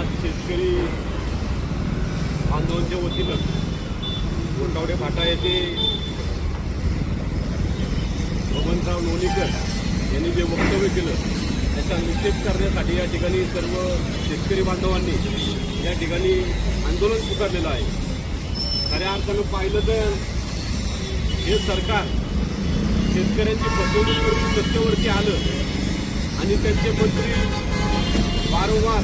आज शेतकरी बांधवांच्या वतीनं गोंडावडे फाटा येथे बबनराव लोणीकर यांनी जे वक्तव्य केलं त्याचा निषेध करण्यासाठी या ठिकाणी सर्व शेतकरी बांधवांनी या ठिकाणी आंदोलन पुकारलेलं आहे. खऱ्या अर्थानं पाहिलं तर हे सरकार शेतकऱ्यांची फसवणूक करून सत्तेवरती आलं आणि त्यांचे मंत्री वारंवार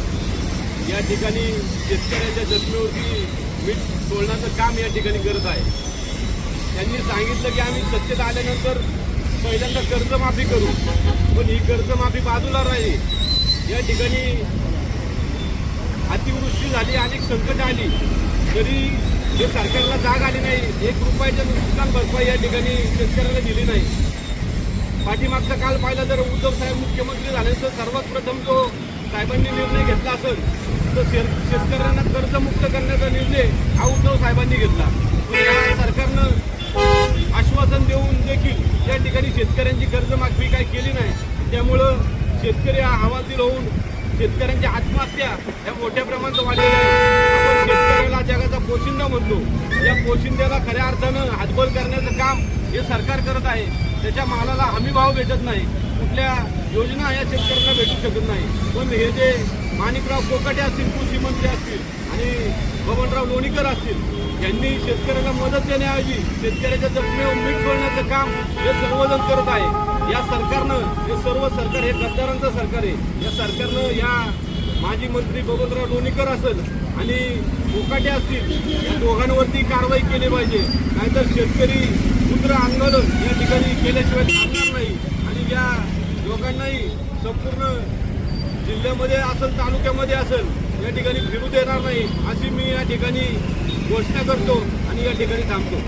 या ठिकाणी शेतकऱ्याच्या जखमेवरती मीठ सोडण्याचं काम या ठिकाणी करत आहे. त्यांनी सांगितलं की आम्ही सत्तेत आल्यानंतर पहिल्यांदा कर्जमाफी करू पण ही कर्जमाफी बाजूला राहील. या ठिकाणी अतिवृष्टी झाली अनेक संकट आली तरी हे सरकारला जाग आली नाही. एक रुपयाच्या नुकसान भरपाई या ठिकाणी शेतकऱ्याला दिली नाही. पाठीमागचा काल पाहिला जर उद्धव साहेब मुख्यमंत्री झाले तर सर्वात प्रथम जो साहेबांनी निर्णय घेतला असेल. शेत शेतकऱ्यांना कर्जमुक्त करण्याचा निर्णय हा उद्धव साहेबांनी घेतला. सरकारनं आश्वासन देऊन देखील या ठिकाणी शेतकऱ्यांची कर्जमाफी काही केली नाही त्यामुळं शेतकरी हा हवालदिल होऊन शेतकऱ्यांच्या आत्महत्या या मोठ्या प्रमाणात वाढलेल्या आहेत. आपण शेतकऱ्याला जगाचा पोशिंदा म्हणतो. या पोशिंद्याला खऱ्या अर्थानं हातबल करण्याचं काम हे सरकार करत आहे त्याच्या मालाला हमी भाव भेटत नाही. कुठल्या योजना या शेतकऱ्यांना भेटू शकत नाही. पण हे जे माणिकराव कोकाटे असतील कृषी मंत्री असतील आणि बबनराव लोणीकर असतील यांनी शेतकऱ्याला मदत देण्याऐवजी शेतकऱ्याच्या जखमेवर मीठ सोडण्याचं काम हे सर्वजण करत आहे. या सरकारनं हे सर्व सरकार हे गद्दारांचं सरकार आहे. या सरकारनं या माजी मंत्री बबनराव लोणीकर असेल आणि कोकाटे असतील या दोघांवरती कारवाई केली पाहिजे. नाहीतर शेतकरी आंदोलन या ठिकाणी केल्याशिवाय थांबणार नाही. आणि या लोकांनाही संपूर्ण जिल्ह्यामध्ये असेल तालुक्यामध्ये असेल या ठिकाणी फिरू देणार नाही. अशी मी या ठिकाणी घोषणा करतो आणि या ठिकाणी थांबतो.